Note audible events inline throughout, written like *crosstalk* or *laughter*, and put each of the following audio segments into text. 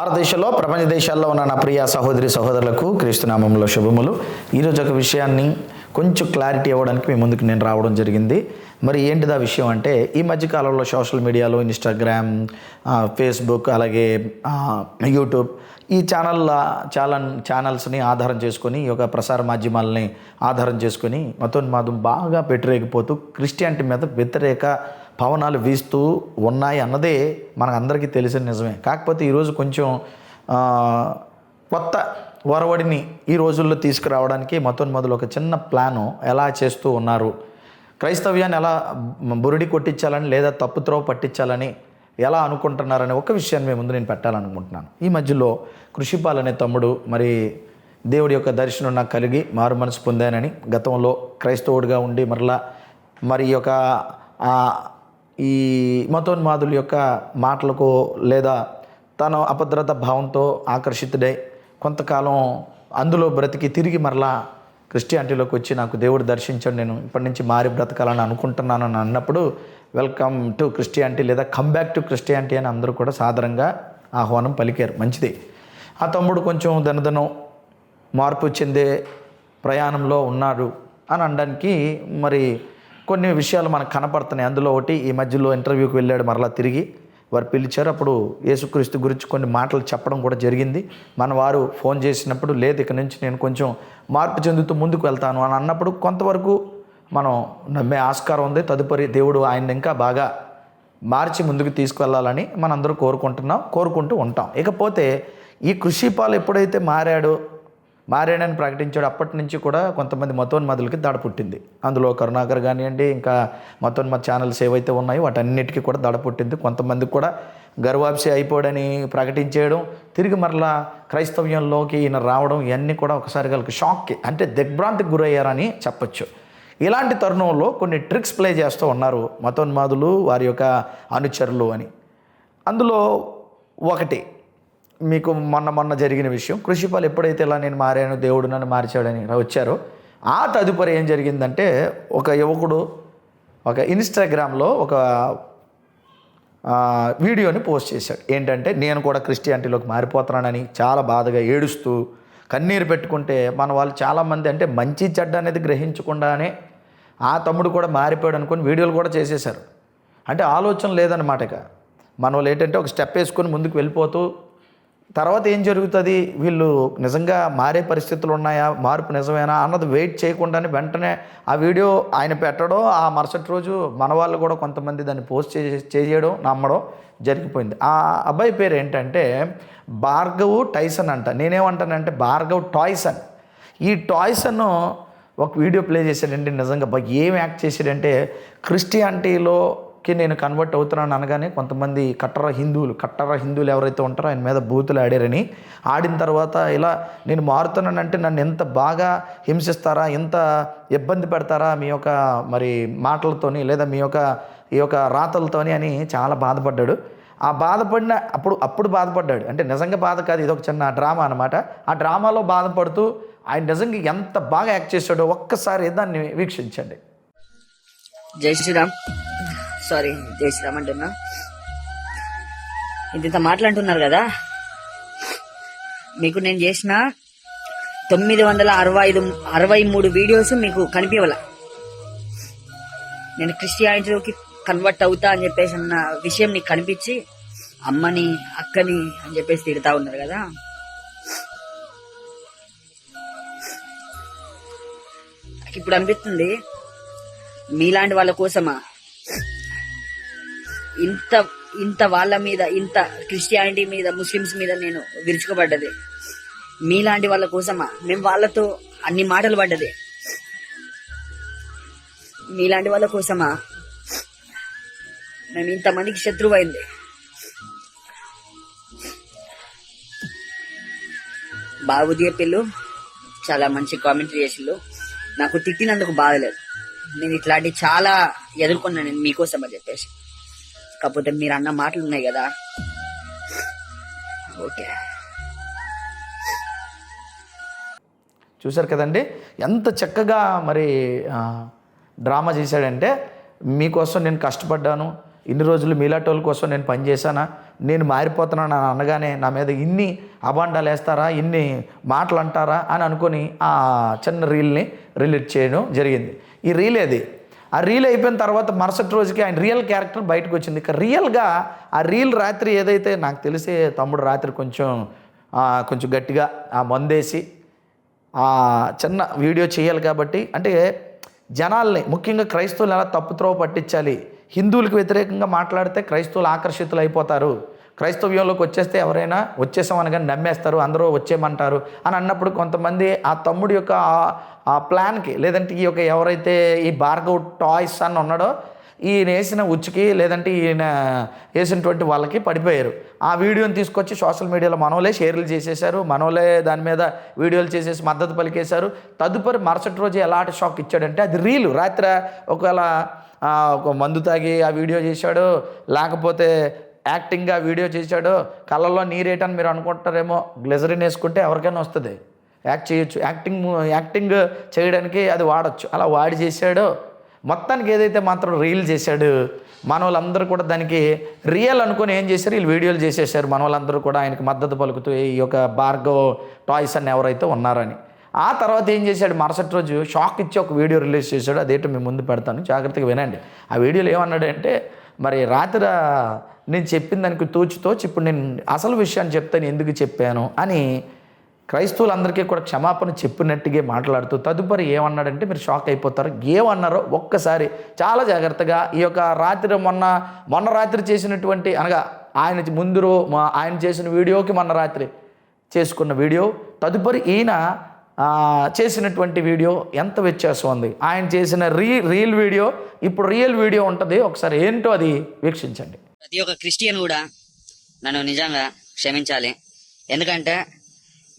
భారతదేశంలో ప్రపంచ దేశాల్లో ఉన్న నా ప్రియ సహోదరి సహోదరులకు క్రీస్తునామంలో శుభములు. ఈరోజు ఒక విషయాన్ని కొంచెం క్లారిటీ ఇవ్వడానికి మీ ముందుకు నేను రావడం జరిగింది. మరి ఏంటిది ఆ విషయం అంటే ఈ మధ్యకాలంలో సోషల్ మీడియాలో ఇన్స్టాగ్రామ్ ఫేస్బుక్ అలాగే యూట్యూబ్ ఈ ఛానల్ ఛానల్ ఛానల్స్ని ఆధారం చేసుకొని ఈ యొక్క ప్రసార మాధ్యమాలని ఆధారం చేసుకొని మతోన్మాదం బాగా పెట్టిరేగిపోతూ క్రిస్టియానిటీ మీద వ్యతిరేక పవనాలు వీస్తూ ఉన్నాయి అన్నదే మనకందరికీ తెలిసిన నిజమే. కాకపోతే ఈరోజు కొంచెం కొత్త వరవడిని ఈ రోజుల్లో తీసుకురావడానికి మొదలు ఒక చిన్న ప్లాను ఎలా చేస్తూ ఉన్నారు. క్రైస్తవ్యాన్ని ఎలా బురిడి కొట్టించాలని లేదా తప్పుత్రోవ పట్టించాలని ఎలా అనుకుంటున్నారనే ఒక విషయాన్ని మీ ముందు నేను పెట్టాలనుకుంటున్నాను. ఈ మధ్యలో కృషిపాల్ అనే తమ్ముడు మరి దేవుడి యొక్క దర్శనం నాకు కలిగి మారు మనసు పొందానని గతంలో క్రైస్తవుడిగా ఉండి మరలా మరి యొక్క ఈ మతోన్మాదుల యొక్క మాటలకు లేదా తన అభద్రత భావంతో ఆకర్షితుడై కొంతకాలం అందులో బ్రతికి తిరిగి మరలా క్రిస్టియానిటీలోకి వచ్చి నాకు దేవుడు దర్శించండి నేను ఇప్పటి నుంచి మారి బ్రతకాలని అనుకుంటున్నాను అని అన్నప్పుడు వెల్కమ్ టు క్రిస్టియానిటీ లేదా కమ్ బ్యాక్ టు క్రిస్టియానిటీ అని అందరూ కూడా సాధారణంగా ఆహ్వానం పలికారు. మంచిది. ఆ తమ్ముడు కొంచెం దనదనం మార్పు చెందే ప్రయాణంలో ఉన్నాడు అని అనడానికి మరి కొన్ని విషయాలు మనకు కనపడుతున్నాయి. అందులో ఒకటి ఈ మధ్యలో ఇంటర్వ్యూకి వెళ్ళాడు మరలా తిరిగి వారు పిలిచారు. అప్పుడు యేసుక్రీస్తు గురించి కొన్ని మాటలు చెప్పడం కూడా జరిగింది. మన వారు ఫోన్ చేసినప్పుడు లేదు ఇక నుంచి నేను కొంచెం మార్పు చెందుతూ ముందుకు వెళ్తాను అని అన్నప్పుడు కొంతవరకు మనం నమ్మే ఆస్కారం ఉంది. తదుపరి దేవుడు ఆయన ఇంకా బాగా మార్చి ముందుకు తీసుకువెళ్ళాలని మనందరూ కోరుకుంటున్నాం కోరుకుంటూ ఉంటాం. ఇకపోతే ఈ కృషిపాలు ఎప్పుడైతే మారాడో మారాడని ప్రకటించాడు. అప్పటి నుంచి కూడా కొంతమంది మతోన్మదులకి దడ పుట్టింది. అందులో కరుణాకర్ కానివ్వండి ఇంకా మతోన్మత ఛానల్స్ ఏవైతే ఉన్నాయో వాటన్నిటికీ కూడా దడ పుట్టింది. కొంతమందికి కూడా గర్వాప్సి అయిపోడని ప్రకటించేయడం తిరిగి మరలా క్రైస్తవ్యంలోకి ఈయన రావడం ఇవన్నీ కూడా ఒకసారి వాళ్ళకి షాక్కి అంటే దిగ్భ్రాంతికి గురయ్యారని చెప్పొచ్చు. ఇలాంటి తరుణంలో కొన్ని ట్రిక్స్ ప్లే చేస్తూ ఉన్నారు మతోన్మాదులు వారి యొక్క అనుచరులు అని. అందులో ఒకటి మీకు మొన్న మొన్న జరిగిన విషయం. కృషిపాలు ఎప్పుడైతే ఇలా నేను మారాను దేవుడు నన్ను మార్చాడని వచ్చారో ఆ తదుపరి ఏం జరిగిందంటే ఒక యువకుడు ఒక ఇన్స్టాగ్రామ్లో ఒక వీడియోని పోస్ట్ చేశాడు. ఏంటంటే నేను కూడా క్రిస్టియానిటీలోకి మారిపోతున్నానని చాలా బాధగా ఏడుస్తూ కన్నీరు పెట్టుకుంటే మన వాళ్ళు చాలామంది అంటే మంచి చెడ్డ అనేది గ్రహించకుండానే ఆ తమ్ముడు కూడా మారిపోయాడు అనుకుని వీడియోలు కూడా చేసేశారు. అంటే ఆలోచన లేదన్నమాట ఇక. మన వాళ్ళు ఏంటంటే ఒక స్టెప్ వేసుకొని ముందుకు వెళ్ళిపోతూ తర్వాత ఏం జరుగుతుంది? వీళ్ళు నిజంగా మారే పరిస్థితులు ఉన్నాయా? మార్పు నిజమేనా? అన్నది వెయిట్ చేయకుండానే వెంటనే ఆ వీడియో ఆయన పెట్టడం ఆ మరుసటి రోజు మన వాళ్ళు కూడా కొంతమంది దాన్ని పోస్ట్ చే చేయడం నమ్మడం జరిగిపోయింది. ఆ అబ్బాయి పేరు ఏంటంటే భార్గవ్ టైసన్ అంట. నేనేమంటానంటే భార్గవ్ టాయ్సన్ ఈ టాయ్సన్ ఒక వీడియో ప్లే చేశాడంటే నిజంగా. ఏం యాక్ట్ చేశాడంటే క్రిస్టియానిటీలోకి నేను కన్వర్ట్ అవుతున్నాను అనగానే కొంతమంది కట్టర హిందువులు కట్టర హిందువులు ఎవరైతే ఉంటారో ఆయన మీద బూతులు ఆడారని. ఆడిన తర్వాత ఇలా నేను మారుతున్నానంటే నన్ను ఎంత బాగా హింసిస్తారా ఎంత ఇబ్బంది పెడతారా మీ యొక్క మరి మాటలతోని లేదా మీ యొక్క ఈ యొక్క రాతలతోని అని చాలా బాధపడ్డాడు. ఆ బాధపడిన అప్పుడు అప్పుడు బాధపడ్డాడు. అంటే నిజంగా బాధ కాదు ఇది ఒక చిన్న డ్రామా అనమాట ఆ డ్రామాలో బాధపడుతూ ఆయన నిజంగా ఎంత బాగా యాక్ట్ చేశాడో ఒక్కసారి దాన్ని వీక్షించండి. జై శ్రీరామ్. సారీ జై శ్రీరామ్ అంటున్నా ఇంత ఇంత మాట్లాడుతున్నారు కదా? మీకు నేను చేసిన తొమ్మిది వందల అరవై ఐదు అరవై మూడు వీడియోస్ మీకు కనిపించవల నేను క్రిస్టియానిటీలోకి కన్వర్ట్ అవుతా అని చెప్పేసి అన్న విషయం నీకు కనిపించి అమ్మని అక్కని అని చెప్పేసి తిడతా ఉన్నారు కదా? నాకు ఇప్పుడు అనిపిస్తుంది మీలాంటి వాళ్ళ కోసమా? ఇంత ఇంత వాళ్ళ మీద ఇంత క్రిస్టియానిటీ మీద ముస్లిమ్స్ మీద నేను విరుచుకుపడ్డది. మీలాంటి వాళ్ళ కోసమా? మేము వాళ్ళతో అన్ని మాటలు పడ్డది. మీలాంటి వాళ్ళ కోసమా? మేము ఇంతమందికి శత్రువు అయింది బాబుది పిల్లు చాలా మంచి కామెంటరీ చేసిండు నాకు తిట్టినందుకు బాధలేదు నేను ఇట్లాంటి చాలా ఎదుర్కొన్నాను నేను మీకోసం అని చెప్పేసి. కాకపోతే మీరు అన్న మాటలు ఉన్నాయి కదా. ఓకే. చూశారు కదండి? ఎంత చక్కగా మరి డ్రామా చేశాడంటే మీకోసం నేను కష్టపడ్డాను ఇన్ని రోజులు మీలాటోళ్ళ కోసం నేను పనిచేశానా నేను మారిపోతున్నాను అని అనగానే నా మీద ఇన్ని అబాండాలు వేస్తారా ఇన్ని మాటలు అంటారా అని అనుకొని ఆ చిన్న రీల్ని రిలీట్ చేయడం జరిగింది. ఈ రీల్ ఏది? ఆ రీల్ అయిపోయిన తర్వాత మరుసటి రోజుకి ఆయన రియల్ క్యారెక్టర్ బయటకు వచ్చింది. ఇక రియల్గా ఆ రీల్ రాత్రి ఏదైతే నాకు తెలిసి తమ్ముడు రాత్రి కొంచెం కొంచెం గట్టిగా ఆ మందేసి ఆ చిన్న వీడియో చేయాలి కాబట్టి అంటే జనాల్ని ముఖ్యంగా క్రైస్తవులు ఎలా తప్పుత్రోవ పట్టించాలి? హిందువులకు వ్యతిరేకంగా మాట్లాడితే క్రైస్తవులు ఆకర్షితులు అయిపోతారు. క్రైస్తవ్యంలోకి వచ్చేస్తే ఎవరైనా వచ్చేసాం అనగానే నమ్మేస్తారు అందరూ వచ్చేయమంటారు అని అన్నప్పుడు కొంతమంది ఆ తమ్ముడి యొక్క ఆ- ప్లాన్కి లేదంటే ఈ యొక్క ఎవరైతే ఈ భార్గవ్ టాయ్స్ అని ఉన్నాడో ఈయన వేసిన ఉచ్చుకి లేదంటే ఈయన వేసినటువంటి వాళ్ళకి పడిపోయారు. ఆ వీడియోని తీసుకొచ్చి సోషల్ మీడియాలో మనోలే షేర్లు చేసేశారు మనోలే దాని మీద వీడియోలు చేసేసి మద్దతు పలికేశారు. తదుపరి మరుసటి రోజు ఎలాంటి షాక్ ఇచ్చాడంటే అది రీలు. రాత్రి ఒకవేళ ఒక మందు తాగి ఆ వీడియో చేశాడు లేకపోతే యాక్టింగ్గా వీడియో చేశాడు కళ్ళల్లో నీరేటని మీరు అనుకుంటారేమో గ్లెజరిన్ వేసుకుంటే ఎవరికైనా వస్తుంది. యాక్ట్ చేయొచ్చు. యాక్టింగ్ యాక్టింగ్ చేయడానికి అది వాడచ్చు. అలా వాడి చేశాడు మొత్తానికి ఏదైతే మాత్రం రీల్ చేశాడు మన వాళ్ళందరూ కూడా దానికి రియల్ అనుకుని ఏం చేశారు? వీళ్ళు వీడియోలు చేసేసారు మన వాళ్ళందరూ కూడా ఆయనకు మద్దతు పలుకుతూ ఈ యొక్క భార్గవ్ టాయ్స్ అని ఎవరైతే ఉన్నారని. ఆ తర్వాత ఏం చేశాడు? మరుసటి రోజు షాక్ ఇచ్చి ఒక వీడియో రిలీజ్ చేశాడు. అదేంటో మేము ముందు పెడతాను. జాగ్రత్తగా వినండి. ఆ వీడియోలో ఏమన్నాడంటే మరి రాత్రి నేను చెప్పిన దానికి తోచి తోచి ఇప్పుడు నేను అసలు విషయాన్ని చెప్తాను ఎందుకు చెప్పాను? అని క్రైస్తవులందరికీ కూడా క్షమాపణ చెప్పినట్టుగా మాట్లాడుతూ తదుపరి ఏమన్నాడంటే మీరు షాక్ అయిపోతారు. ఏమన్నారో ఒక్కసారి చాలా జాగ్రత్తగా ఈ యొక్క రాత్రి మొన్న మొన్న రాత్రి చేసినటువంటి అనగా ఆయన ముందు మా- ఆయన చేసిన వీడియోకి మొన్న రాత్రి చేసుకున్న వీడియో తదుపరి ఈయన చేసినటువంటి వీడియో ఎంత వ్యత్యాసం ఉంది. ఆయన చేసిన రీ రీల్ వీడియో ఇప్పుడు రియల్ వీడియో ఉంటుంది. ఒకసారి ఏంటో అది వీక్షించండి. ప్రతి ఒక్క క్రిస్టియన్ కూడా నన్ను నిజంగా క్షమించాలి. ఎందుకంటే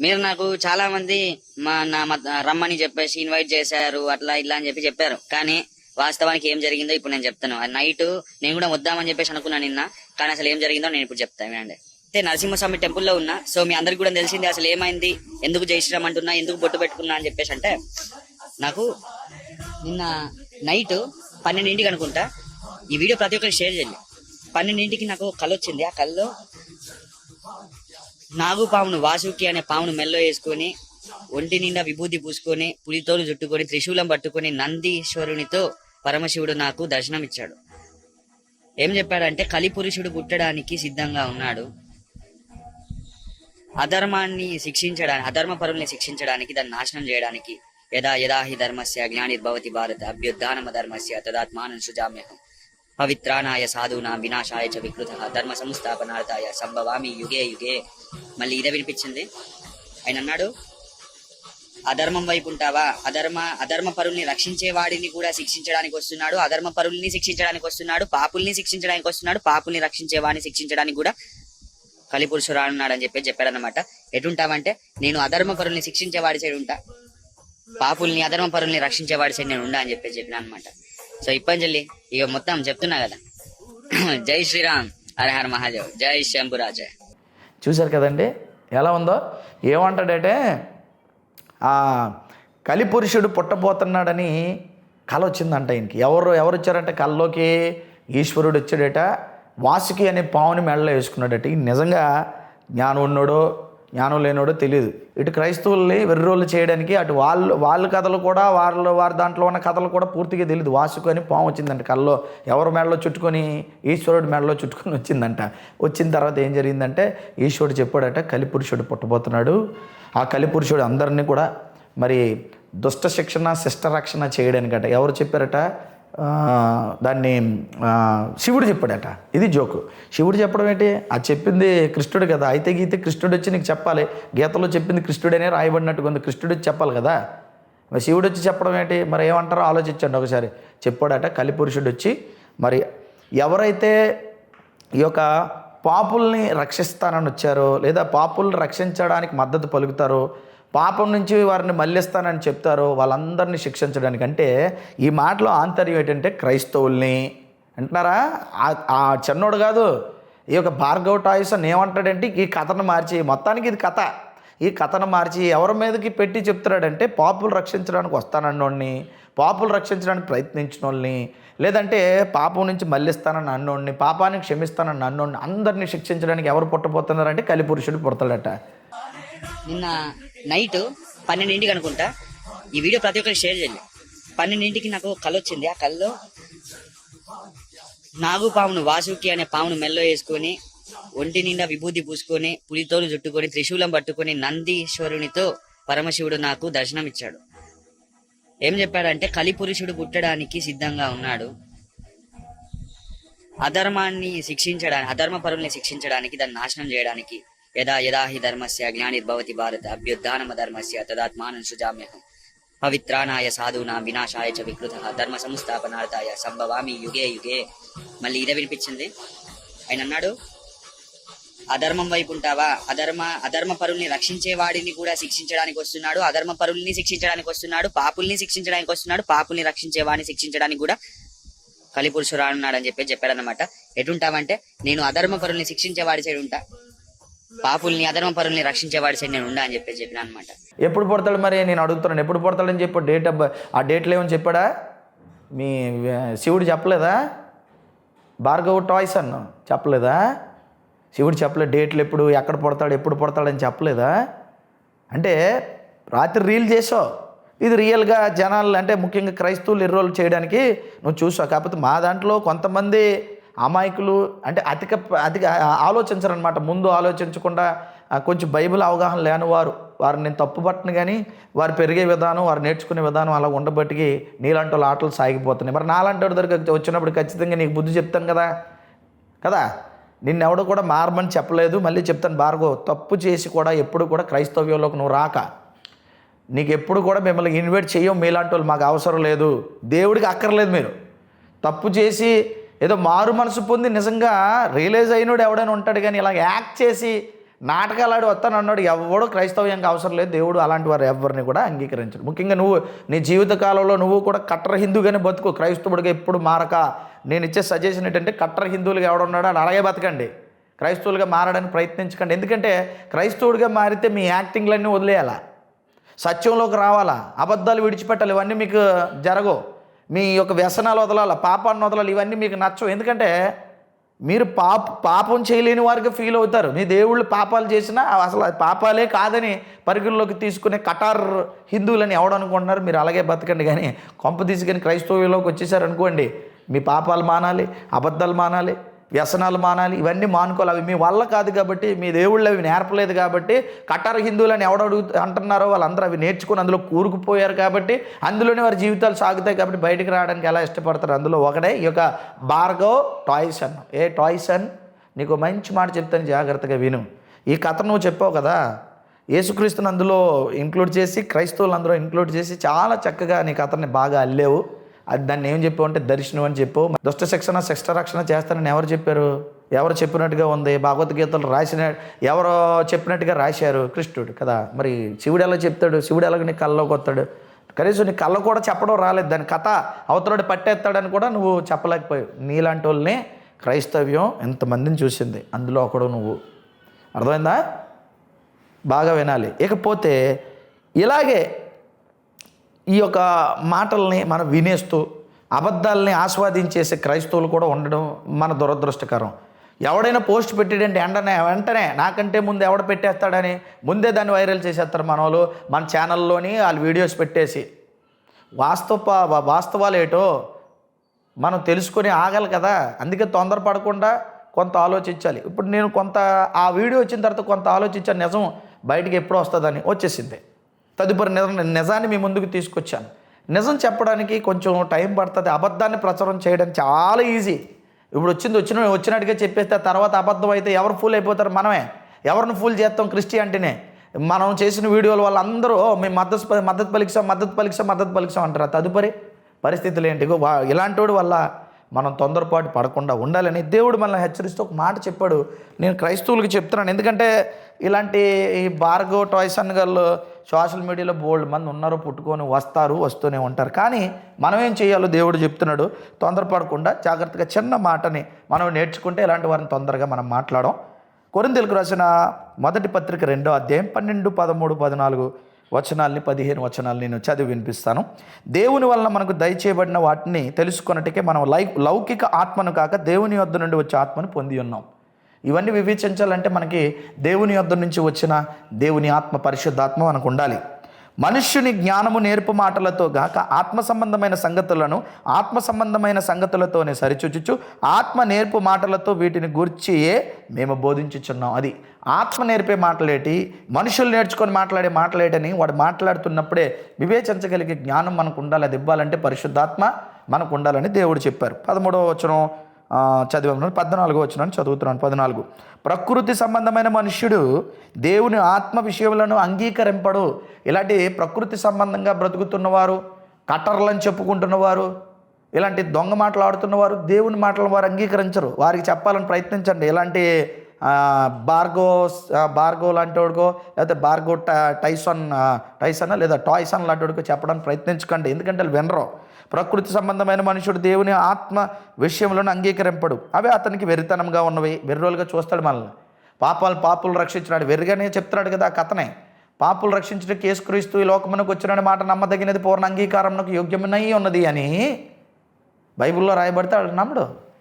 మీరు నాకు చాలా మంది మా నా రమ్మని చెప్పేసి ఇన్వైట్ చేశారు అట్లా ఇట్లా అని చెప్పి చెప్పారు. కానీ వాస్తవానికి ఏం జరిగిందో ఇప్పుడు నేను చెప్తాను. నైట్ నేను కూడా వద్దామని చెప్పేసి అనుకున్నాను నిన్న కానీ అసలు ఏం జరిగిందో నేను ఇప్పుడు చెప్తాను వినండి. అయితే నరసింహస్వామి టెంపుల్లో ఉన్నా సో మీ అందరికి కూడా తెలిసింది అసలు ఏమైంది ఎందుకు జై అంటున్నా ఎందుకు బొట్టు పెట్టుకున్నా అని చెప్పేసి అంటే నాకు నిన్న నైట్ పన్నెండింటికి అనుకుంటా ఈ వీడియో ప్రతి ఒక్కరికి షేర్ చేయండి. పన్నెండింటికి నాకు కళ్ళు వచ్చింది. ఆ కళ్ళు నాగుపామును వాసుకి అనే పామును మెల్లో వేసుకొని ఒంటి నిండా విభూతి పూసుకొని పులితోలు చుట్టుకొని త్రిశూలం పట్టుకొని నందీశ్వరునితో పరమశివుడు నాకు దర్శనం ఇచ్చాడు ఏం చెప్పాడంటే కలిపురుషుడు పుట్టడానికి సిద్ధంగా ఉన్నాడు. అధర్మాన్ని శిక్షించడానికి అధర్మ పరుల్ని శిక్షించడానికి దాన్ని నాశనం చేయడానికి యదా యదా హి ధర్మస్య జ్ఞానిర్భవతి భారత అభ్యుద్ధానమ ధర్మస్య తదాత్మానం సృజామ్యహం పవిత్రానాయ సాధూనాం వినాశాయ చ వికృత ధర్మ సంస్థాపనార్థాయ సంభవామి యుగే యుగే మళ్ళీ ఇదే వినిపించింది. ఆయన అన్నాడు అధర్మం వైపు ఉంటావా? అధర్మ అధర్మ పరుల్ని రక్షించే వాడిని కూడా శిక్షించడానికి వస్తున్నాడు. అధర్మ పరుల్ని శిక్షించడానికి వస్తున్నాడు. పాపుల్ని శిక్షించడానికి వస్తున్నాడు. పాపుల్ని రక్షించే వాడిని శిక్షించడానికి కూడా కలిపురుషు రానున్నాడు అని చెప్పి చెప్పాడనమాట ఎటుంటావంటే నేను అధర్మ పరుల్ని శిక్షించే వాడి సైడ్ ఉంటా. పాపుల్ని అధర్మ పరుల్ని రక్షించే వాడి సైడ్ నేను ఉండా అని చెప్పి చెప్పిన అనమాట సో ఇప్పంజల్లి ఇక మొత్తం చెప్తున్నా కదా. *clears throat* జై శ్రీరామ్. హర మహాదేవ్. జై శంభురాజయ్ చూశారు కదండి? ఎలా ఉందో? ఏమంటాడంటే ఆ కలిపురుషుడు పుట్టబోతున్నాడని కళ వచ్చిందంట ఆయనకి ఎవరు ఎవరు వచ్చారంటే కళ్ళలోకి ఈశ్వరుడు వచ్చాడట వాసుకి అనే పావుని మెడలో వేసుకున్నాడట. ఈ నిజంగా జ్ఞానం ఉన్నాడో జ్ఞానం లేనోడో తెలియదు ఇటు క్రైస్తవుల్ని వెర్రోళ్ళు చేయడానికి అటు వాళ్ళు వాళ్ళ కథలు కూడా వాళ్ళ వారి దాంట్లో ఉన్న కథలు కూడా పూర్తిగా తెలియదు వాసుకొని పాము వచ్చిందంట కల్లో ఎవరు మెడలో చుట్టుకొని? ఈశ్వరుడు మెడలో చుట్టుకొని వచ్చిందంట. వచ్చిన తర్వాత ఏం జరిగిందంటే ఈశ్వరుడు చెప్పాడట కలిపురుషుడు పుట్టబోతున్నాడు. ఆ కలిపురుషుడు అందరినీ కూడా మరి దుష్ట శిక్షణ శిష్ట రక్షణ చేయడానికట. ఎవరు చెప్పారట? దాన్ని శివుడు చెప్పాడట. ఇది జోకు. శివుడు చెప్పడం ఏంటి? అది చెప్పింది కృష్ణుడు కదా. అయితే గీతే కృష్ణుడు వచ్చి నీకు చెప్పాలి. గీతలో చెప్పింది కృష్ణుడనే రాయబడినట్టుగా ఉంది. కృష్ణుడు వచ్చి చెప్పాలి కదా. మరి శివుడు వచ్చి చెప్పడం ఏంటి? మరి ఏమంటారో ఆలోచించండి ఒకసారి. చెప్పాడట కలిపురుషుడు వచ్చి మరి ఎవరైతే ఈ యొక్క పాపుల్ని రక్షిస్తానని వచ్చారో లేదా పాపుల్ని రక్షించడానికి మద్దతు పలుకుతారో పాపం నుంచి వారిని మళ్ళిస్తానని చెప్తారో వాళ్ళందరినీ శిక్షించడానికి అంటే ఈ మాటలో ఆంతర్యం ఏంటంటే క్రైస్తవుల్ని. అంటున్నారా? ఆ- చిన్నోడు కాదు. ఈ యొక్క భార్గవ్ టాయ్స్ ఏమంటాడంటే ఈ కథను మార్చి మొత్తానికి ఇది కథ. ఈ కథను మార్చి ఎవరి మీదకి పెట్టి చెప్తున్నాడంటే పాపులు రక్షించడానికి వస్తానన్నోడిని పాపులు రక్షించడానికి ప్రయత్నించిన వాళ్ళని లేదంటే పాపం నుంచి మళ్ళిస్తానని అన్నోడిని పాపానికి క్షమిస్తానని అన్నోడిని అందరినీ శిక్షించడానికి ఎవరు పుట్టబోతున్నారంటే కలిపురుషుడు పుడతాడట. నిన్న నైట్ పన్నెండింటికి అనుకుంటా. ఈ వీడియో ప్రతి ఒక్కరికి షేర్ చేయండి. పన్నెండింటికి నాకు కళ్ళు వచ్చింది. ఆ కళ్ళు నాగు పామును వాసుకి అనే పామును మెల్లో వేసుకొని ఒంటి నిండా విభూతి పూసుకొని పులితోలు చుట్టుకొని త్రిశూలం పట్టుకొని నందీశ్వరునితో పరమశివుడు నాకు దర్శనం ఇచ్చాడు. ఏం చెప్పాడంటే కలిపురుషుడు పుట్టడానికి సిద్ధంగా ఉన్నాడు. అధర్మాన్ని శిక్షించడానికి అధర్మ పరుల్ని శిక్షించడానికి దాన్ని నాశనం చేయడానికి యదా యదా హి ధర్మస్య జ్ఞానిర్భవతి భారత అభ్యుత్నమ ధర్మస్య తదాత్మానం సుజామ్యహం. పవిత్రానాయ సాధూనాం వినాశాయ చ వికృత ధర్మ సంస్థాపనార్థాయ సంభవామి యుగే యుగే. మళ్ళీ ఇదే వినిపించింది. ఆయన అన్నాడు అధర్మం వైపు ఉంటావా? అధర్మ అధర్మ పరుల్ని రక్షించే వాడిని కూడా శిక్షించడానికి వస్తున్నాడు అధర్మ పరుల్ని శిక్షించడానికి వస్తున్నాడు పాపుల్ని శిక్షించడానికి వస్తున్నాడు పాపుల్ని రక్షించే వాడిని శిక్షించడానికి కూడా కలిపురుషు అన్నాడు అని చెప్పి చెప్పాడనమాట ఎటుంటావంటే నేను అధర్మ పరుల్ని శిక్షించే వాడి సైడ్ ఉంటా. పాపుల్ని అధర్మ పరుల్ని రక్షించే సైడ్ నేను ఉండా అని చెప్పి చెప్పిన అనమాట ఎప్పుడు పుడతాడు మరి? నేను అడుగుతున్నాను ఎప్పుడు పుడతాడని చెప్పి డేట్ ఆ డేట్లు ఏమని చెప్పాడా? మీ శివుడు చెప్పలేదా? భార్గవ్ టాయ్స్ అన్న చెప్పలేదా? శివుడు చెప్పలేదు డేట్లు ఎప్పుడు ఎక్కడ పుడతాడు ఎప్పుడు పుడతాడని చెప్పలేదా? అంటే రాత్రి రీల్ చేసావు. ఇది రియల్గా జనాలు అంటే ముఖ్యంగా క్రైస్తవులు ఎర్రోలు చేయడానికి నువ్వు చూసావు. కాకపోతే మా దాంట్లో కొంతమంది అమాయకులు అంటే అతిక అతిక ఆలోచించరనమాట ముందు ఆలోచించకుండా కొంచెం బైబిల్ అవగాహన లేని వారు వారిని నేను తప్పు పట్టను కానీ వారు పెరిగే విధానం వారు నేర్చుకునే విధానం అలా ఉండబట్టి నీలాంటి వాళ్ళ ఆటలు సాగిపోతున్నాయి. మరి నాలాంటి వాడి దగ్గర వచ్చినప్పుడు ఖచ్చితంగా నీకు బుద్ధి చెప్తాను కదా? కదా? నిన్నెవడో కూడా మారమని చెప్పలేదు. మళ్ళీ చెప్తాను భార్గవ తప్పు చేసి కూడా ఎప్పుడు కూడా క్రైస్తవ్యంలోకి నువ్వు రాక. నీకు ఎప్పుడు కూడా మిమ్మల్ని ఇన్వైట్ చేయం మీలాంటి వాళ్ళు మాకు అవసరం లేదు. దేవుడికి అక్కర్లేదు మీరు. తప్పు చేసి ఏదో మారు మనసు పొంది నిజంగా రియలైజ్ అయినోడు ఎవడైనా ఉంటాడు కానీ ఇలా యాక్ట్ చేసి నాటకాలు ఆడి వస్తాను అన్నాడు ఎవడో క్రైస్తవ్యంగా అవసరం లేదు. దేవుడు అలాంటి వారు ఎవరిని కూడా అంగీకరించడు. ముఖ్యంగా నువ్వు నీ జీవిత కాలంలో నువ్వు కూడా కట్టర్ హిందూగానే బతుకు. క్రైస్తవుడిగా ఎప్పుడు మారక. నేను ఇచ్చే సజెషన్ ఏంటంటే కట్టర్ హిందువులుగా ఎవడున్నాడో అని అలాగే బతకండి. క్రైస్తవులుగా మారడానికి ప్రయత్నించకండి. ఎందుకంటే క్రైస్తవుడిగా మారితే మీ యాక్టింగ్లన్నీ వదిలేయాలా? సత్యంలోకి రావాలా? అబద్ధాలు విడిచిపెట్టాలి. ఇవన్నీ మీకు జరగవు. మీ యొక్క వ్యసనాలు వదలాలి పాపాన్ని వదలాలి ఇవన్నీ మీకు నచ్చవు. ఎందుకంటే మీరు పాప పాపం చేయలేని వారికి ఫీల్ అవుతారు. మీ దేవుళ్ళు పాపాలు చేసినా అసలు పాపాలే కాదని పరిగణలోకి తీసుకునే కటార్ హిందువులని ఎవడనుకుంటున్నారు మీరు అలాగే బతకండి. కానీ కొంప తీసుకొని క్రైస్తవులోకి వచ్చేసారనుకోండి మీ పాపాలు మానాలి అబద్ధాలు మానాలి వ్యసనాలు మానాలి ఇవన్నీ మానుకోవాలి. అవి మీ వల్ల కాదు కాబట్టి మీ దేవుళ్ళు అవి నేర్పలేదు కాబట్టి కట్టారు హిందువులని ఎవడడుగు అంటున్నారో వాళ్ళందరూ అవి నేర్చుకుని అందులో కూరుకుపోయారు కాబట్టి అందులోనే వారి జీవితాలు సాగుతాయి కాబట్టి బయటకు రావడానికి ఎలా ఇష్టపడతారు? అందులో ఒకడే ఈ యొక్క భార్గవ్ టాయ్సన్ ఏ టాయ్సన్ నీకు మంచి మాట చెప్తాను జాగ్రత్తగా విను. ఈ కథ నువ్వు చెప్పావు కదా యేసుక్రీస్తుని అందులో ఇంక్లూడ్ చేసి క్రైస్తవులు అందులో ఇంక్లూడ్ చేసి చాలా చక్కగా నీ కథని బాగా అల్లేవు. అది దాన్ని ఏం చెప్పావు అంటే దర్శనం అని చెప్పు దుష్ట శిక్షణ శిష్ట రక్షణ చేస్తానని ఎవరు చెప్పారు? ఎవరు చెప్పినట్టుగా ఉంది? భగవద్గీతలు రాసిన ఎవరో చెప్పినట్టుగా రాశారు? కృష్ణుడు కదా. మరి శివుడు ఎలా చెప్తాడు? శివుడు ఎలాగ నీ కళ్ళలోకి వస్తాడు? కనీసం నీ కళ్ళ కూడా చెప్పడం రాలేదు. దాని కథ అవతలడు పట్టేస్తాడని కూడా నువ్వు చెప్పలేకపోయావు. నీలాంటి వాళ్ళని క్రైస్తవ్యం ఎంతమందిని చూసింది? అందులో ఒకడు నువ్వు. అర్థమైందా? బాగా వినాలి. ఇకపోతే ఇలాగే ఈ యొక్క మాటల్ని మనం వినేస్తూ అబద్ధాలని ఆస్వాదించేసే క్రైస్తవులు కూడా ఉండడం మన దురదృష్టకరం. ఎవడైనా పోస్ట్ పెట్టాడంటే వెంటనే వెంటనే నాకంటే ముందు ఎవడ పెట్టేస్తాడని ముందే దాన్ని వైరల్ చేసేస్తారు మన వాళ్ళు మన ఛానల్లోని వాళ్ళు వీడియోస్ పెట్టేసి. వాస్తవ వాస్తవాలు ఏటో మనం తెలుసుకొని ఆగాలి కదా. అందుకే తొందరపడకుండా కొంత ఆలోచించాలి. ఇప్పుడు నేను కొంత ఆ వీడియో వచ్చిన తర్వాత కొంత ఆలోచించాను నిజం బయటకు ఎప్పుడు వస్తుందని వచ్చేసింది. తదుపరి నిజాన్ని మీ ముందుకు తీసుకొచ్చాను. నిజం చెప్పడానికి కొంచెం టైం పడుతుంది. అబద్ధాన్ని ప్రచారం చేయడం చాలా ఈజీ. ఇప్పుడు వచ్చింది వచ్చిన వచ్చినట్టుగా చెప్పేస్తే తర్వాత అబద్ధం అయితే ఎవరు ఫూల్ అయిపోతారు? మనమే. ఎవరిని ఫూల్ చేస్తాం? క్రిస్టియానిటీనే మనం చేసిన వీడియోల వల్ల అందరూ మేము మద్దతు ప- మద్దతు పలికిసాం మద్దతు పలికిసాం మద్దతు పలికిసాం అంటారు. తదుపరి పరిస్థితులు ఏంటి? వా- ఇలాంటి వల్ల మనం తొందరపాటు పడకుండా ఉండాలని దేవుడు మనల్ని హెచ్చరిస్తూ ఒక మాట చెప్పాడు. నేను క్రైస్తవులకు చెప్తున్నాను. ఎందుకంటే ఇలాంటి ఈ భార్గవ్ టాయ్స్ అండ్ గారు సోషల్ మీడియాలో బోల్డ్ మంది ఉన్నారు పుట్టుకొని వస్తారు వస్తూనే ఉంటారు. కానీ మనం ఏం చేయాలో దేవుడు చెప్తున్నాడు. తొందరపడకుండా జాగ్రత్తగా చిన్న మాటని మనం నేర్చుకుంటే ఇలాంటి వారిని తొందరగా మనం మాట్లాడడం. కొరిందెలకు రాసిన మొదటి పత్రిక రెండో అధ్యాయం పన్నెండు పదమూడు పద్నాలుగు వచనాల్ని పదిహేను వచనాలు నేను చదివి వినిపిస్తాను. దేవుని వలన మనకు దయచేయబడిన వాటిని తెలుసుకున్నట్టుకే మనం లై లౌకిక ఆత్మను కాక దేవుని వద్ద నుండి వచ్చే ఆత్మను పొంది ఉన్నాం. ఇవన్నీ వివేచించాలంటే మనకి దేవుని వద్ద నుంచి వచ్చిన దేవుని ఆత్మ పరిశుద్ధాత్మ మనకు ఉండాలి. మనుష్యుని జ్ఞానము నేర్పు మాటలతో గాక ఆత్మ సంబంధమైన సంగతులను ఆత్మ సంబంధమైన సంగతులతోనే సరిచూచుచు ఆత్మ నేర్పు మాటలతో వీటిని గూర్చియే మేము బోధించుచున్నాం. అది ఆత్మ నేర్పే మాటలేటి మనుషులు నేర్చుకొని మాట్లాడే మాటలేటని వాడు మాట్లాడుతున్నప్పుడే వివేచించగలిగే జ్ఞానం మనకు ఉండాలి. అది ఇవ్వాలంటే పరిశుద్ధాత్మ మనకు ఉండాలని దేవుడు చెప్పారు. పదమూడవ వచనం చదివాను పద్నాలుగు వచ్చినాను చదువుతున్నాను పద్నాలుగు. ప్రకృతి సంబంధమైన మనుష్యుడు దేవుని ఆత్మ విషయములను అంగీకరింపడు. ఇలాంటి ప్రకృతి సంబంధంగా బ్రతుకుతున్నవారు కట్టర్లని చెప్పుకుంటున్నవారు ఇలాంటి దొంగ మాటలు ఆడుతున్నవారు దేవుని మాటలు వారు అంగీకరించరు. వారికి చెప్పాలని ప్రయత్నించండి. ఇలాంటి బార్గో బార్గో లాంటి వాడికో లేకపోతే బార్గో టై- టైసన్ టైసన్ లేదా టాయ్సన్ లాంటి వాడికో చెప్పడానికి ప్రయత్నించకండి. ఎందుకంటే వాళ్ళు వినరు. ప్రకృతి సంబంధమైన మనుషుడు దేవుని ఆత్మ విషయంలోనే అంగీకరింపడు. అవి అతనికి వెరితనంగా ఉన్నవి వెర్రోలుగా చూస్తాడు మనల్ని. పాపాలు పాపులు రక్షించినాడు. వెర్రిగానే చెప్తున్నాడు కదా కథనే. పాపులు రక్షించడం కేసుక్రీస్తు ఈ లోకమునకు వచ్చిన మాట నమ్మదగినది పూర్ణ అంగీకారంకు యోగ్యమునై ఉన్నది అని బైబిల్లో రాయబడితే వాడు నమ్మడు.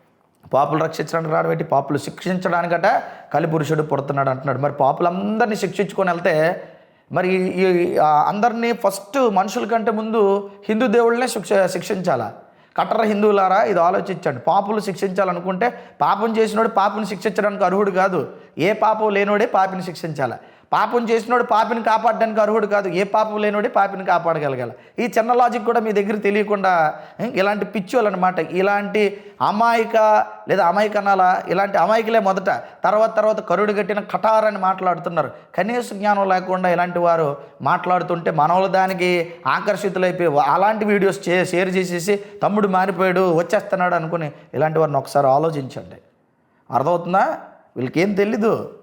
పాపులు రక్షించడానికి రాడు పెట్టి పాపులు శిక్షించడానికట కలిపురుషుడు పుడుతున్నాడు అంటున్నాడు. మరి పాపులందరినీ శిక్షించుకొని వెళ్తే మరి ఈ అందరినీ ఫస్ట్ మనుషుల కంటే ముందు హిందూ దేవుళ్ళనే శిక్ష శిక్షించాలా? కట్టర హిందువులారా ఇది ఆలోచించండి. పాపులు శిక్షించాలనుకుంటే పాపం చేసినోడు పాపను శిక్షించడానికి అర్హుడు కాదు. ఏ పాపం లేనోడే పాపిని శిక్షించాలి? పాపం చేసినోడు పాపిని కాపాడడానికి అర్హుడు కాదు. ఏ పాపం లేనివాడే పాపిని కాపాడగలగాలి. ఈ చిన్న లాజిక్ కూడా మీ దగ్గర తెలియకుండా ఇలాంటి పిచ్చోళ్ళు అనమాట ఇలాంటి అమాయక లేదా అమాయకనాల ఇలాంటి అమాయకులే మొదట. తర్వాత తర్వాత కరుడు కట్టిన కటారని మాట్లాడుతున్నారు. కనీస జ్ఞానం లేకుండా ఇలాంటి వారు మాట్లాడుతుంటే మనోళ్ళు దానికి ఆకర్షితులైపోయి అలాంటి వీడియోస్ చే షేర్ చేసేసి తమ్ముడు మారిపోయాడు వచ్చేస్తున్నాడు అనుకుని ఇలాంటి వారిని ఒకసారి ఆలోచించండి. అర్థమవుతుందా? వీళ్ళకేం తెలీదు.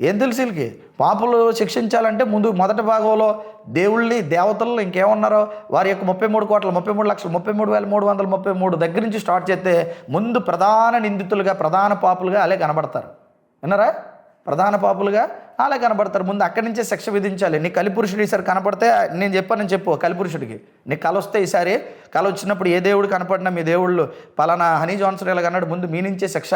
ఏం తెలుసు వీళ్ళకి? పాపులు శిక్షించాలంటే ముందు మొదటి భాగంలో దేవుళ్ళని దేవతలను ఇంకేమన్నారో? వారి యొక్క ముప్పై మూడు కోట్ల ముప్పై మూడు లక్షలు ముప్పై మూడు వేల మూడు వందల ముప్పై మూడు దగ్గర నుంచి స్టార్ట్ చేస్తే ముందు ప్రధాన నిందితులుగా ప్రధాన పాపులుగా అలే కనబడతారు. విన్నారా? ప్రధాన పాపులుగా అలా కనబడతారు. ముందు అక్కడి నుంచే శిక్ష విధించాలి. నీ కలిపురుషుడు ఈసారి కనపడితే నేను చెప్పానని చెప్పు కలిపురుషుడికి. నీ కల వస్తే ఈసారి కల వచ్చినప్పుడు ఏ దేవుడు కనపడినా మీ దేవుళ్ళు పలానా హనీ జాన్సన్ ఇలా అన్నాడు ముందు మీ నుంచే శిక్ష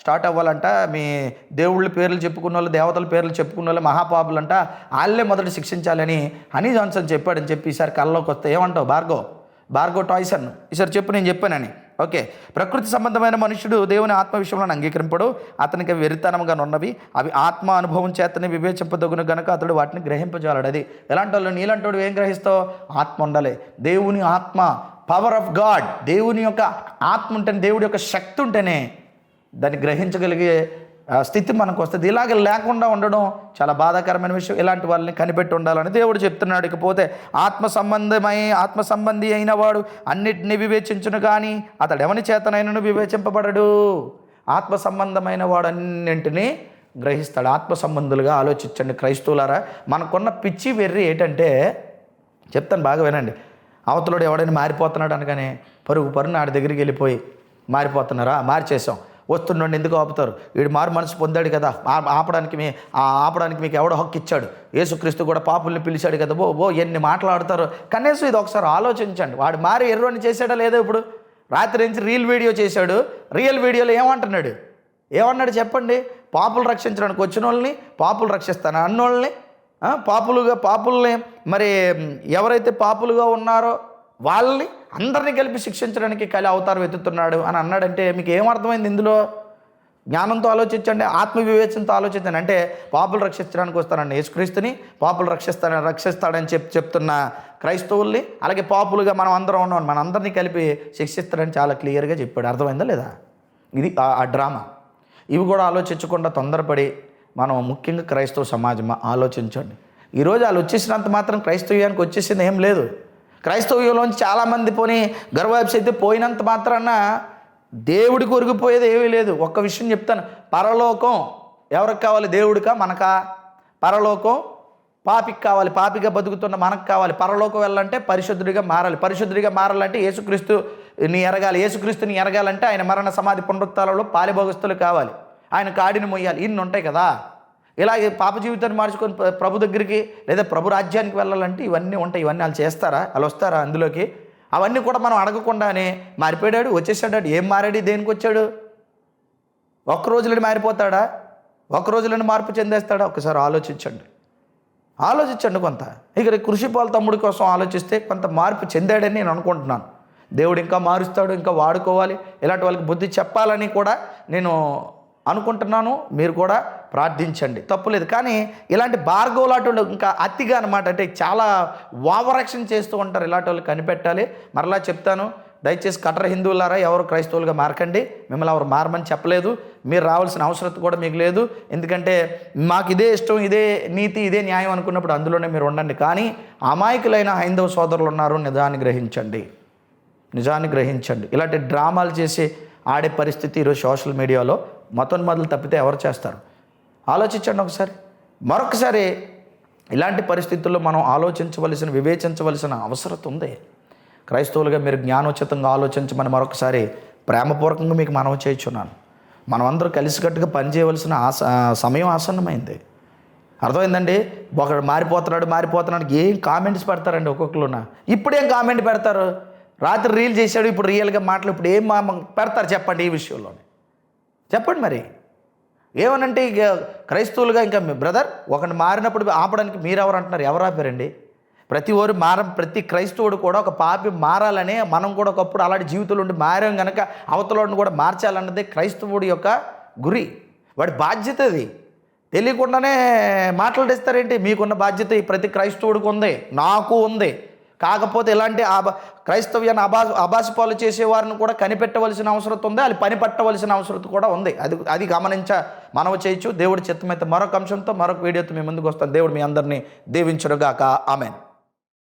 స్టార్ట్ అవ్వాలంట. మీ దేవుళ్ళ పేర్లు చెప్పుకున్న వాళ్ళు దేవతల పేర్లు చెప్పుకున్న వాళ్ళు మహాపాపులంట వాళ్ళే మొదట శిక్షించాలని హనీ జాన్సన్ చెప్పాడని చెప్పి ఈసారి కళ్ళలోకి వస్తే ఏమంటావు? భార్గవ్ భార్గో టాయ్సన్ ఈసారి చెప్పు నేను చెప్పానని. ఓకే. ప్రకృతి సంబంధమైన మనుషుడు దేవుని ఆత్మ విషయంలో అంగీకరింపడు. అతనికి వెరితనంగా ఉన్నవి అవి ఆత్మ అనుభవం చేతనే వివేచింపదగును గనక అతడు వాటిని గ్రహింపజాలడు. అది ఎలాంటి వాళ్ళు? నీలాంటి ఏం గ్రహిస్తావు? ఆత్మ ఉండాలి. దేవుని ఆత్మ పవర్ ఆఫ్ గాడ్ దేవుని యొక్క ఆత్మ ఉంటేనే దేవుడి యొక్క శక్తి ఉంటేనే దాన్ని గ్రహించగలిగే స్థితి మనకు వస్తుంది. ఇలాగ లేకుండా ఉండడం చాలా బాధాకరమైన విషయం. ఇలాంటి వాళ్ళని కనిపెట్టి ఉండాలని దేవుడు చెప్తున్నాడు. ఇకపోతే ఆత్మ సంబంధమై ఆత్మ సంబంధి అయిన వాడు అన్నిటిని వివేచించును కానీ అతడు ఎవని చేతనైనను వివేచింపబడడు. ఆత్మ సంబంధమైన వాడు అన్నింటినీ గ్రహిస్తాడు. ఆత్మ సంబంధులుగా ఆలోచించండి క్రైస్తవులారా. మనకున్న పిచ్చి వెర్రి ఏంటంటే చెప్తాను బాగా వినండి. అవతలోడు ఎవడైనా మారిపోతున్నాడు అనగానే పరుగు పరుగు ఆడి దగ్గరికి వెళ్ళిపోయి మారిపోతున్నారా? మార్చేసాం వస్తున్నాడు ఎందుకు ఆపుతారు? వీడు మారు మనసు పొందాడు కదా. ఆ- ఆపడానికి మీ ఆపడానికి మీకు ఎవడో హక్కు ఇచ్చాడు. యేసుక్రీస్తు కూడా పాపుల్ని పిలిచాడు కదా. బో బో ఎన్ని మాట్లాడతారు. కనీసం ఇది ఒకసారి ఆలోచించండి. వాడు మారి ఎర్రోని చేశాడా లేదో ఇప్పుడు? రాత్రి నుంచి రీల్ వీడియో చేశాడు. రియల్ వీడియోలో ఏమంటున్నాడు? ఏమన్నాడు చెప్పండి? పాపులు రక్షించడానికి వచ్చిన వాళ్ళని పాపులు రక్షిస్తాను అన్నోళ్ళని పాపులుగా పాపుల్ని మరి ఎవరైతే పాపులుగా ఉన్నారో వాళ్ళని అందరినీ కలిపి శిక్షించడానికి కలి అవతారం ఎత్తుతున్నాడు అని అన్నాడంటే మీకు ఏమర్థమైంది ఇందులో? జ్ఞానంతో ఆలోచించండి ఆత్మ వివేచనతో ఆలోచించండి. అంటే పాపులు రక్షించడానికి వస్తానండి యేసుక్రీస్తుని పాపులు రక్షిస్తాడని రక్షిస్తాడని చెప్ చెప్తున్న క్రైస్తవుల్ని అలాగే పాపులుగా మనం అందరం ఉన్నాం మన అందరినీ కలిపి శిక్షిస్తాడని చాలా క్లియర్గా చెప్పాడు. అర్థమైందా లేదా? ఇది ఆ- ఆ డ్రామా. ఇవి కూడా ఆలోచించకుండా తొందరపడి మనం ముఖ్యంగా క్రైస్తవ సమాజం ఆలోచించండి. ఈరోజు వాళ్ళు వచ్చేసినంత మాత్రం క్రైస్తవ్యానికి వచ్చేసింది ఏం లేదు. క్రైస్తవ్యంలోంచి చాలామంది పోని గర్వాప్స్ అయితే పోయినంత మాత్రాన దేవుడి కొరిగిపోయేది ఏమీ లేదు. ఒక్క విషయం చెప్తాను. పరలోకం ఎవరికి కావాలి? దేవుడికా? మనకా? పరలోకం పాపికి కావాలి. పాపిగా బతుకుతున్న మనకు కావాలి. పరలోకం వెళ్ళాలంటే పరిశుద్ధుడిగా మారాలి. పరిశుద్ధుడిగా మారాలంటే యేసుక్రీస్తు నీ ఎరగాలి. యేసుక్రీస్తుని ఎరగాలంటే ఆయన మరణ సమాధి పునరుత్తాలలో పాలిభోగస్తులు కావాలి. ఆయన కాడిని మొయ్యాలి ఇన్ని ఉంటాయి కదా. ఇలాగే పాప జీవితాన్ని మార్చుకొని ప్రభు దగ్గరికి లేదా ప్రభు రాజ్యానికి వెళ్ళాలంటే ఇవన్నీ ఉంటాయి ఇవన్నీ వాళ్ళు చేస్తారా? వాళ్ళు వస్తారా అందులోకి? అవన్నీ కూడా మనం అడగకుండానే మారిపోయాడు వచ్చేసాడు ఏం మారాడు దేనికి వచ్చాడు? ఒక్క రోజులని మారిపోతాడా? ఒక్క రోజులని మార్పు చెందేస్తాడా? ఒకసారి ఆలోచించండి. ఆలోచించండి కొంత. ఇక్కడ కృషి పాల తమ్ముడి కోసం ఆలోచిస్తే కొంత మార్పు చెందాడని నేను అనుకుంటున్నాను. దేవుడు ఇంకా మారుస్తాడు ఇంకా వాడుకోవాలి. ఇలాంటి వాళ్ళకి బుద్ధి చెప్పాలని కూడా నేను అనుకుంటున్నాను మీరు కూడా ప్రార్థించండి. తప్పులేదు కానీ ఇలాంటి భార్గవ లాంటి వాళ్ళు ఇంకా అతిగా అనమాట అంటే చాలా ఓవరాక్షన్ చేస్తూ ఉంటారు. ఇలాంటి వాళ్ళు కనిపెట్టాలి. మరలా చెప్తాను దయచేసి కట్ర హిందువులారా ఎవరు క్రైస్తవులుగా మారకండి. మిమ్మల్ని ఎవరు మారమని చెప్పలేదు. మీరు రావాల్సిన అవసరం కూడా మీకు లేదు. ఎందుకంటే మాకు ఇదే ఇష్టం ఇదే నీతి ఇదే న్యాయం అనుకున్నప్పుడు అందులోనే మీరు ఉండండి. కానీ అమాయకులైన హైందవ సోదరులు ఉన్నారు. నిజాన్ని గ్రహించండి. నిజాన్ని గ్రహించండి. ఇలాంటి డ్రామాలు చేసి ఆడే పరిస్థితి ఈరోజు సోషల్ మీడియాలో మతోన్మాదులు తప్పితే ఎవరు చేస్తారు? ఆలోచించండి ఒకసారి. మరొకసారి ఇలాంటి పరిస్థితుల్లో మనం ఆలోచించవలసిన వివేచించవలసిన అవసరం ఉంది. క్రైస్తవులుగా మీరు జ్ఞానోచితంగా ఆలోచించమని మరొకసారి ప్రేమపూర్వకంగా మీకు మనవి చేయించున్నాను. మనమందరూ కలిసికట్టుగా పనిచేయవలసిన ఆస సమయం ఆసన్నమైంది. అర్థమైందండి? ఒకడు మారిపోతున్నాడు మారిపోతున్నాడు. ఏం కామెంట్స్ పెడతారండి ఒక్కొక్కరున ఇప్పుడేం కామెంట్ పెడతారు? రాత్రి రీల్ చేశాడు ఇప్పుడు రియల్గా మాటలు ఇప్పుడు ఏం పెడతారు చెప్పండి ఈ విషయంలోనే. చెప్పండి మరి. ఏమనంటే ఇక క్రైస్తవులుగా ఇంకా మీ బ్రదర్ ఒకటి మారినప్పుడు ఆపడానికి మీరెవరు అంటున్నారు? ఎవరు ఆపారండి? ప్రతి ఓరు మార ప్రతి క్రైస్తవుడు కూడా ఒక పాపి మారాలనే మనం కూడా ఒకప్పుడు అలాంటి జీవితంలో ఉండి మారాం కనుక అవతలని కూడా మార్చాలన్నది క్రైస్తవుడి యొక్క గురి. వాడి బాధ్యత అది. తెలియకుండానే మాట్లాడేస్తారేంటి మీకున్న బాధ్యత ఈ ప్రతి క్రైస్తవుడికి ఉంది నాకు ఉంది. కాకపోతే ఇలాంటి క్రైస్తవ్యాన్ని అభా అబాసిపాలు చేసేవారిని కూడా కనిపెట్టవలసిన అవసరం ఉంది. అది పని పట్టవలసిన అవసరం కూడా ఉంది. అది అది గమనించ మనవ చేయొచ్చు. దేవుడి చిత్తమైతే మరొక అంశంతో మరొక వీడియోతో మీ ముందుకు వస్తాను. దేవుడు మీ అందరినీ దీవించడుగాక ఆమెన్.